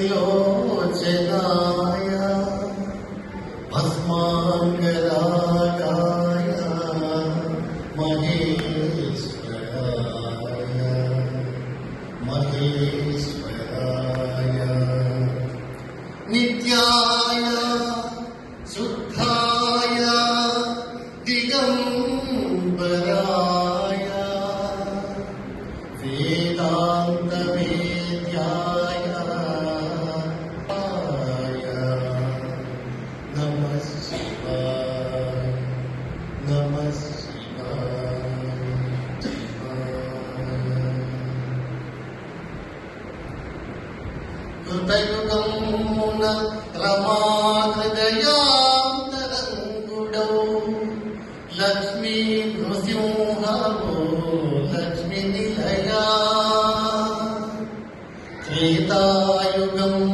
लोचनाय अस्माकदाकाय महेश्वराय महेश्वराय। नित्याय ृदयान्तरङ्गुडौ लक्ष्मी नृसिंहवो लक्ष्मीनिलया। त्रेतायुगम्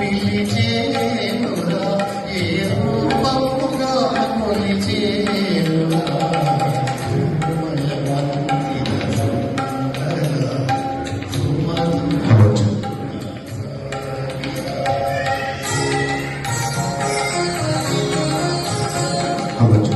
నిలిచేరురా ఏ రూపముగా కొలిచేరురా How?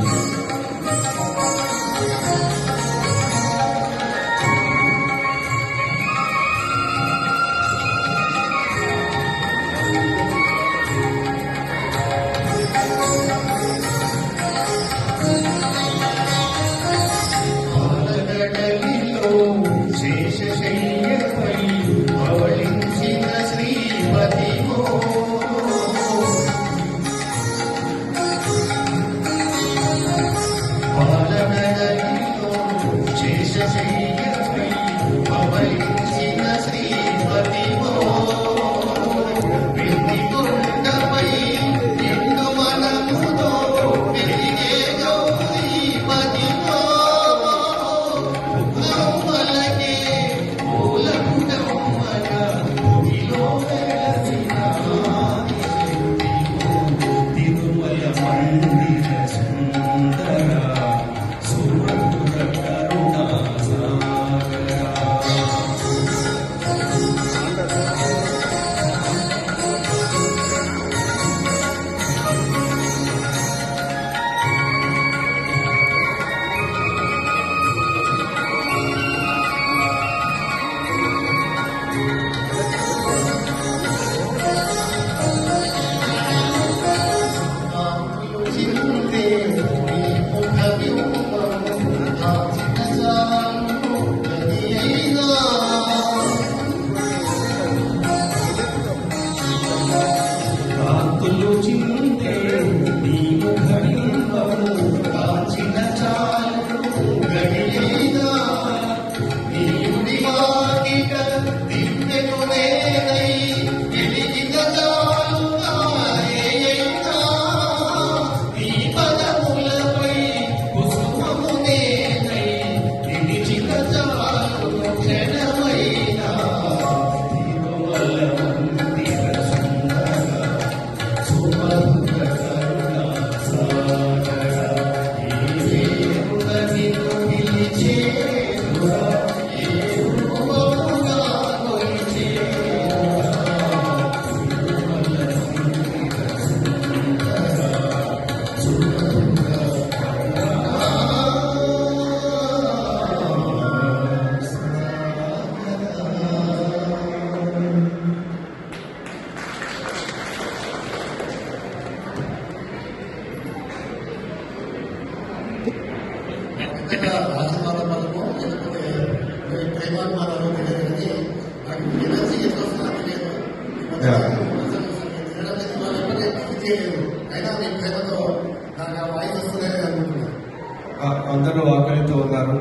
అందరూ ఆకలితో ఉన్నారు.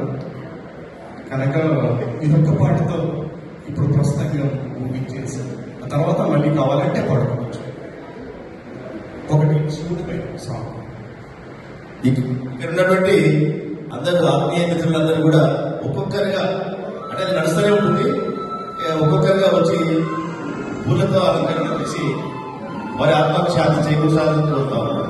కనుక ఇదొక పాటతో ఇప్పుడు ప్రస్తుతంగా ముగించేసి ఆ తర్వాత మళ్ళీ కావాలంటే పాడుకోవచ్చు. ఒకటి శివుడిపై సాంగ్. ఇక్కడ ఉన్నటువంటి అందరూ ఆత్మీయ మిత్రులందరూ కూడా ఒక్కొక్కరిగా అంటే నడుస్తూనే ప్రభుత్వ అధికారులు కలిసి వారి ఆత్మశాంతి చేకూర్చాలని కోరుతాము